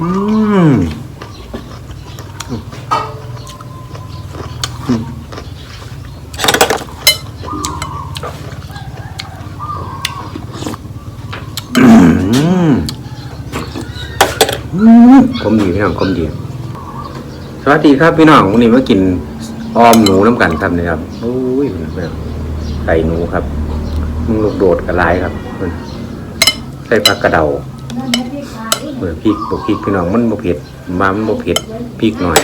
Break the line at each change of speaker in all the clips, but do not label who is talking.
อืมอืมอืมกลมดีพี่น้องกลมดี สวัสดีครับพี่น้องวันนี้มากินออมหนูน้ำกันครับนี่ยครับโอ้ยไก่หนูครับ มึงลูกโดดกระไรครับ ใส่ผักกระเดา เมื่อพริกบวกพริกพี่น้องมันบ่เผ็ดมามันบ่เผ็ดพริกหน่อย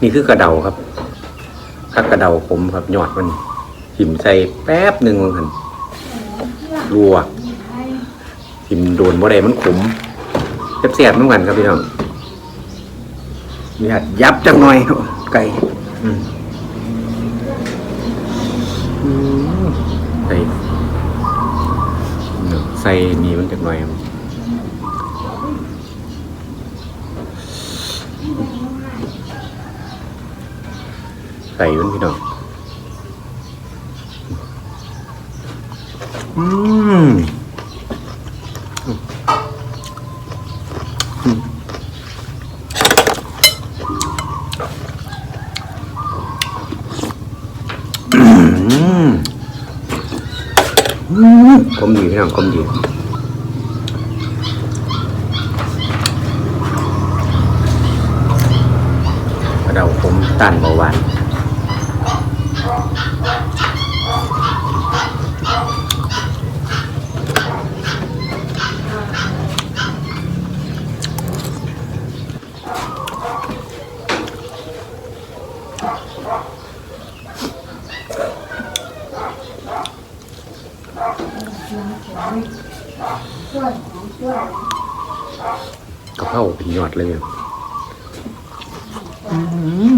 นี่คือกระเดาครับผักกระเดาผมครับยอดมันหิมใส่แป๊บหนึ่งมันลวหิมโดนบ่ได้มันขมแซ่บๆเหมือนกันครับพี่น้องนี่หัดยับจังหน่อยไก่อืมอืมใส่ใส่นี่มันจักหน่อยใส่มันพี่น้องอืม อืม อืมกลมดีพี่น้องกลมดีเราผมตันเบาหวาน กระเพราเป็นยอดเลยอืม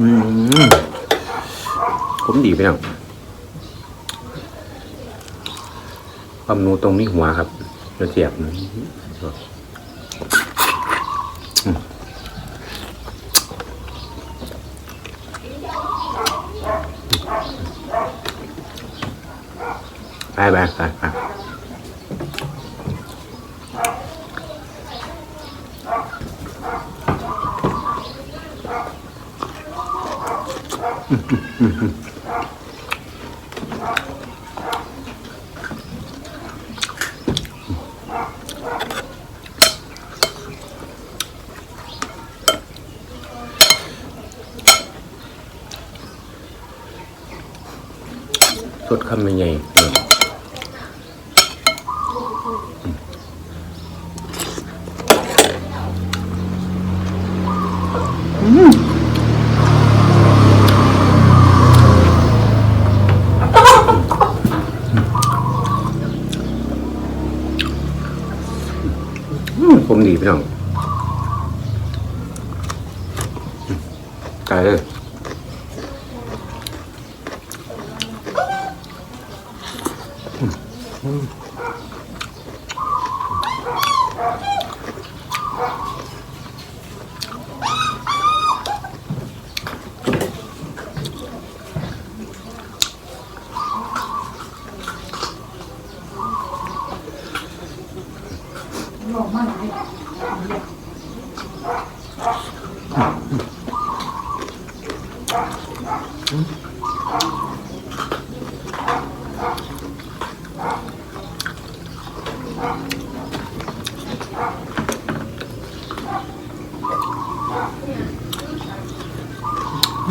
อืมผมดีไปหน่อยความนูตรงนี้หัวครับจะเสียบนะไปไปไปไป สดคำยังไง ดีพี่น้องไก่เลย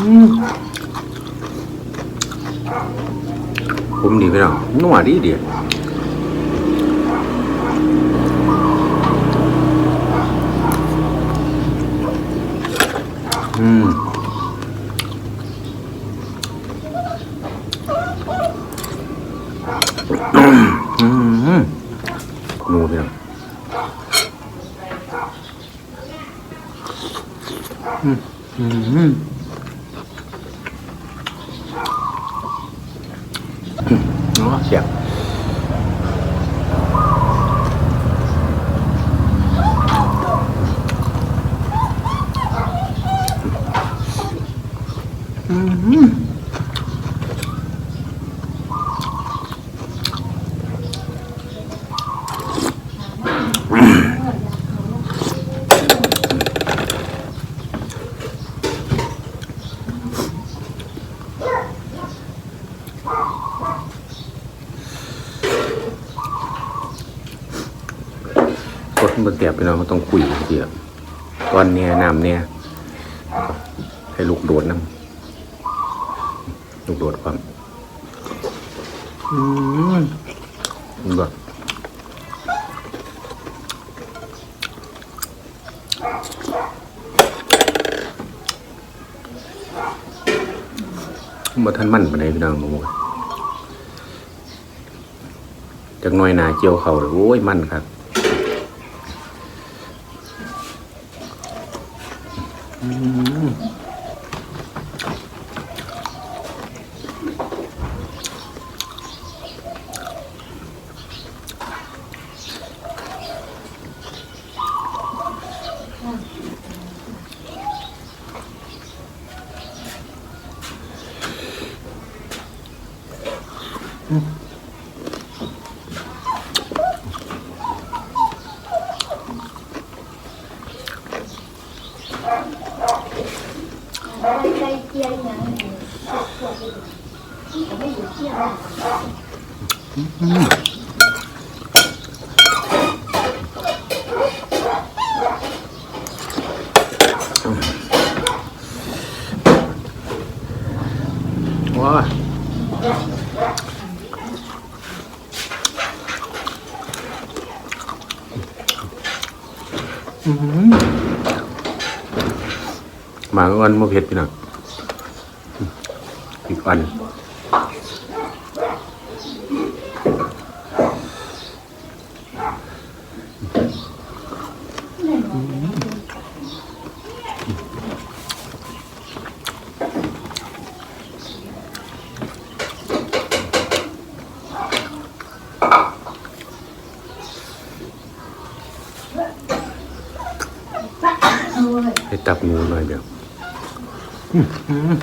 ผมดีไปหรอนัวดีเดียวอืม อืมหนูพี่น้องอืมอืมอืม อ๋อเสียบอืมกดมันเตียบไปเนาะมันต้องคุยเสียบตอนเนี้ยน้ำเนี่ยให้ลูกโดดน้ำลูกโดดความอืมมันแบบบ่ทันมันปานใดพี่น้องหนูจักหน่อยหนาเจียวเขาเลยโอ้ยมันครับ
ใจเกี ยร์อ ย่างนี้ไม่อยู่เที่ยว
ว้ามาก็วันมาเผ็ดพี่น้องอีกวันให้ตับหมูหน่อยเดียว อืม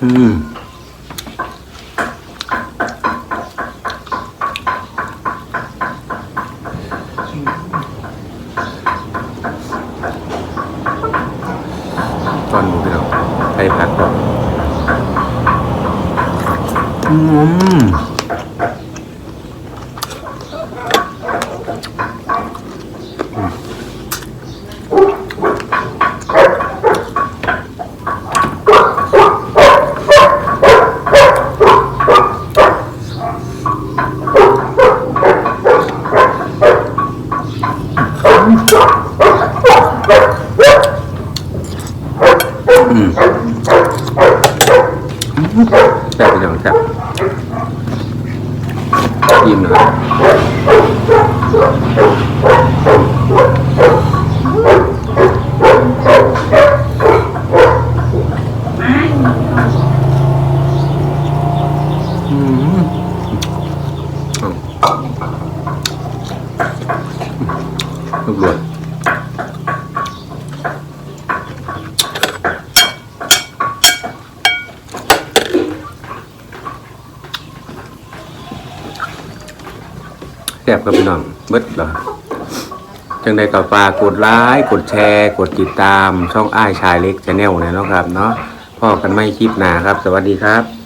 ตอนหมูพี่น้องใส่ผักก่อนอืม แซ่บไปจังแซ่บยิ้มหน่อยอืมเอา ลูกโดด แซ่บกับพี่น้องเบิดเหรอจังใดก็ฝากกดไลค์กดแชร์ กดติดตามช่องอ้ายชายเล็กชาแนลนะเนาะครับเนาะพ่อกันไม่คลิปหนาครับ สวัสดีครับ